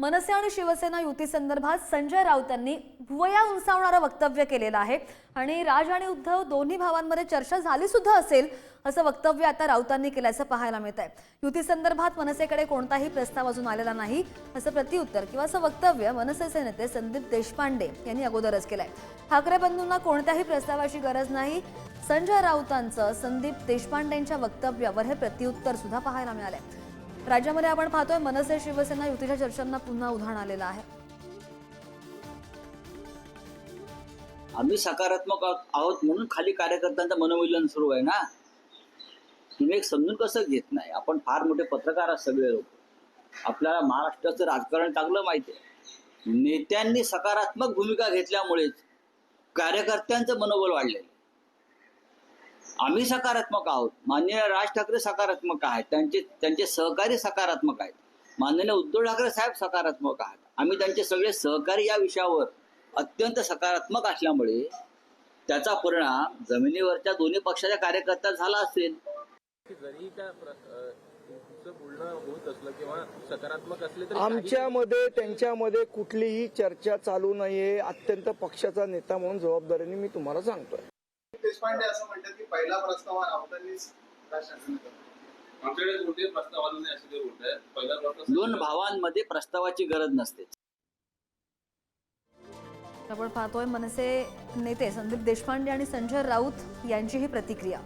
मनसे आणि शिवसेना युती संदर्भात संजय राऊतांनी भुवया उंचावणारं वक्तव्य केलेलं आहे. आणि राज आणि उद्धव दोन्ही भावांमध्ये चर्चा झाली सुद्धा असेल असं वक्तव्य आता राऊतांनी केल्याचं पाहायला मिळत आहे युती संदर्भात मनसेकडे कोणताही प्रस्ताव अजून आलेला नाही असं प्रतिउत्तर किंवा असं वक्तव्य मनसेचे नेते संदीप देशपांडे यांनी अगोदरच केलंय. ठाकरे बंधूंना कोणत्याही प्रस्तावाची गरज नाही. संजय राऊतांचं संदीप देशपांडेंच्या वक्तव्यावर हे प्रत्युत्तर सुद्धा पाहायला मिळालंय. राज्यामध्ये आपण पाहतोय मनसे शिवसेना युतीच्या चर्चांना पुन्हा उधाण आलेलं आहे. आम्ही सकारात्मक आहोत आहोत म्हणून खाली कार्यकर्त्यांचं मनोमिलन सुरू आहे ना? तुम्ही एक समजून कसं घेत नाही? आपण फार मोठे पत्रकार आहात सगळे लोक. आपल्याला महाराष्ट्राचं राजकारण चांगलं माहिती आहे. नेत्यांनी सकारात्मक भूमिका घेतल्यामुळेच कार्यकर्त्यांचं मनोबल वाढलेलं आम्ही सकारात्मक आहोत. माननीय राज ठाकरे सकारात्मक आहेत. त्यांचे त्यांचे सहकारी सकारात्मक आहेत. माननीय उद्धव ठाकरे साहेब सकारात्मक आहेत. आम्ही त्यांचे सगळे सहकारी या विषयावर अत्यंत सकारात्मक असल्यामुळे त्याचा परिणाम जमिनीवरच्या दोन्ही पक्षाच्या कार्यकर्त्यात झाला असेल. की जरी त्या प्र- अ, तुमचं बोलणं होत असलं किंवा सकारात्मक असले तरी काही- आमच्यामध्ये त्यांच्यामध्ये कुठलीही चर्चा चालू नाहीये. अत्यंत पक्षाचा नेता म्हणून जबाबदारीने मी तुम्हाला सांगतोय. देशपांडे असं म्हणतात की पहिला प्रस्ताव राऊतांनीच. आमच्याकडे नाही असे ते पहिला दोन भावांमध्ये प्रस्तावाची गरज नसते. आपण पाहतोय मनसे नेते संदीप देशपांडे आणि संजय राऊत यांची ही प्रतिक्रिया.